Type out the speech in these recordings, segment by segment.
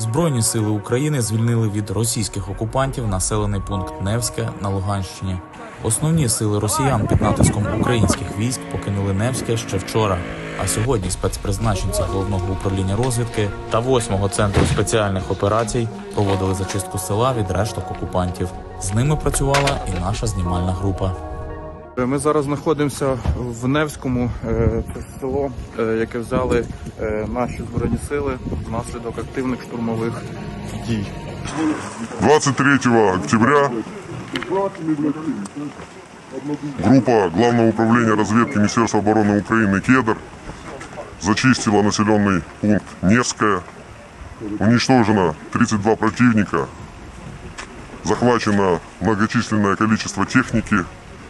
Збройні сили України звільнили від російських окупантів населений пункт Невське на Луганщині. Основні сили росіян під натиском українських військ покинули Невське ще вчора. А сьогодні спецпризначенці головного управління розвідки та 8-го центру спеціальних операцій проводили зачистку села від решток окупантів. З ними працювала і наша знімальна група. Ми зараз знаходимося в Невському. Е, Це село, е, яке взяли е, наші збройні сили внаслідок активних штурмових дій. 23 октября группа Главного управления разведки Министерства обороны Украины «Кедр» зачистила населенный пункт Невское. Уничтожено 32 противника. Захвачено многочисленное количество техники,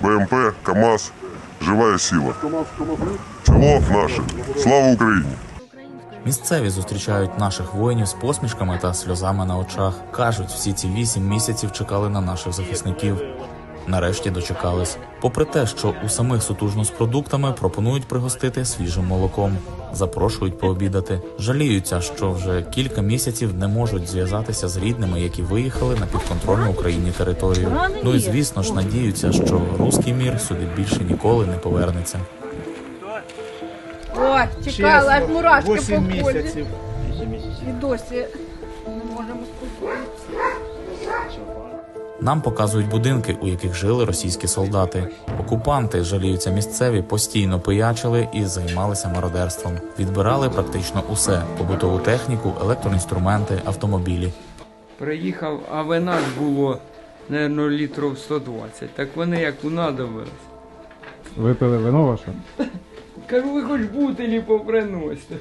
БМП, КАМАЗ, живая сила. Село наше. Слава Україні! Місцеві зустрічають наших воїнів з посмішками та сльозами на очах. кажуть, всі ці вісім місяців чекали на наших захисників. Нарешті дочекались. Попри те, що у самих сутужно з продуктами пропонують пригостити свіжим молоком, запрошують пообідати. Жаліються, що вже кілька місяців не можуть зв'язатися з рідними, які виїхали на підконтрольну Україні територію. Ну і звісно ж надіються, що руський мір сюди більше ніколи не повернеться. О, чекала, аж мурашки по місяців. І досі не можемо спокоїтися. Нам показують будинки, у яких жили російські солдати. Окупанти жаліються місцеві, постійно пиячили і займалися мародерством. Відбирали практично усе: побутову техніку, електроінструменти, автомобілі. Приїхав, а вина ж було, мабуть, літрів 120. Так вони як унадобились. Випили вино ваше? Кажу, ви хоч бутилі поприносите.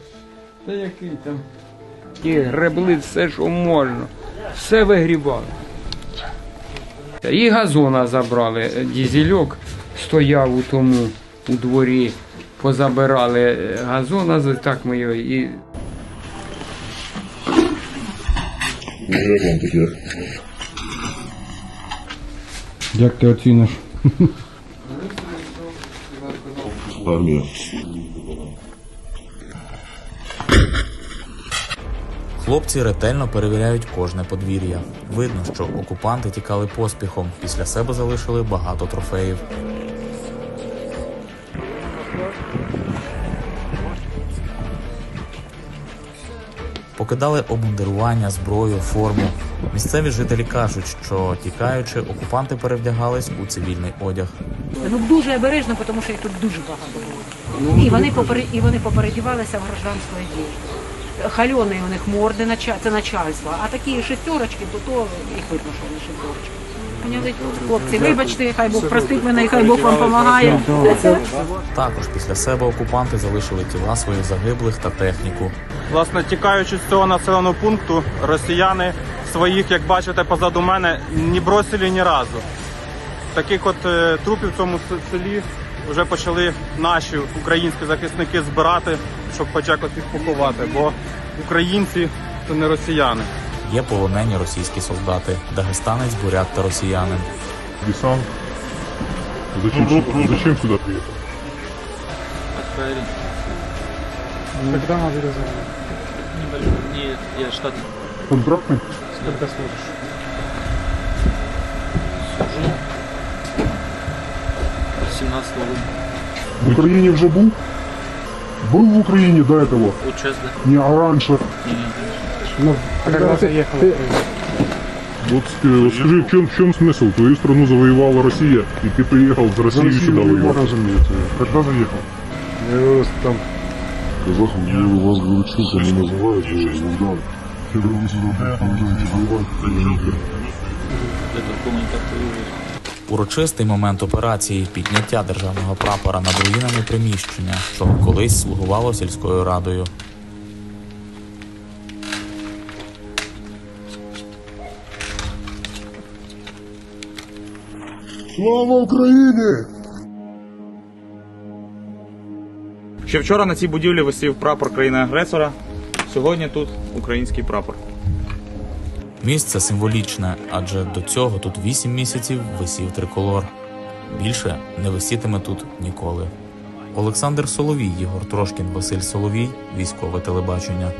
Та який там? Ті гребли все, що можна. Все вигрібали. І газона забрали. Дізельок стояв у тому у дворі. Позабирали газона, так ми його і Як ти оціниш? Армия. Хлопці ретельно перевіряють кожне подвір'я. Видно, що окупанти тікали поспіхом. Після себе залишили багато трофеїв. Покидали обмундирування, зброю, форму. Місцеві жителі кажуть, що тікаючи, окупанти перевдягались у цивільний одяг. Ну дуже обережно, тому що їх тут дуже багато було. І вони попери, і вони попередівалися в гражданську дії. Хальони у них морди це начальство, а такі шестерочки, то то їх видно, що вони шестерочки. Поняли? Хлопці, вибачте, хай Бог простить мене, і хай Бог вам допомагає. Також після себе окупанти залишили тіла своїх загиблих та техніку. Власне, тікаючи з цього населеного пункту, росіяни своїх, як бачите, позаду мене, не бросили ні разу. Таких от е, трупів в цьому селі вже почали наші українські захисники збирати, щоб хоч якось їх поховати, бо українці це не росіяни. Є полонені російські солдати, дагестанець, бурят та росіянин. Десант. Зачем, зачем сюда приехал? Когда мобілізували? Нет, я штат Контрактный? Скільки служиш? служу. 17 года. В Украине уже был? Был в Украине до этого? Участок. Не, а раньше? Ну, а когда заїхали? в Україну? Вот э, вот скажи, в чем, в чем смысл? Твою страну завоевала Россия, и ты приехал в Россию сюда воевать. разумеется. Когда заехал? Я там... Казахом, я вас, говорит, что не называют, вы Богдан. Я говорю, вы сюда приезжаете воевать. Это гуманитарный Урочистий момент операції підняття державного прапора над руїнами приміщення, що колись слугувало сільською радою. Слава Украине! Ще вчора на цій будівлі висів прапор країни-агресора. Сьогодні тут український прапор. Місце символічне, адже до цього тут вісім місяців висів триколор. Більше не висітиме тут ніколи. Олександр Соловій, Єгор Трошкін, Василь Соловій, військове телебачення.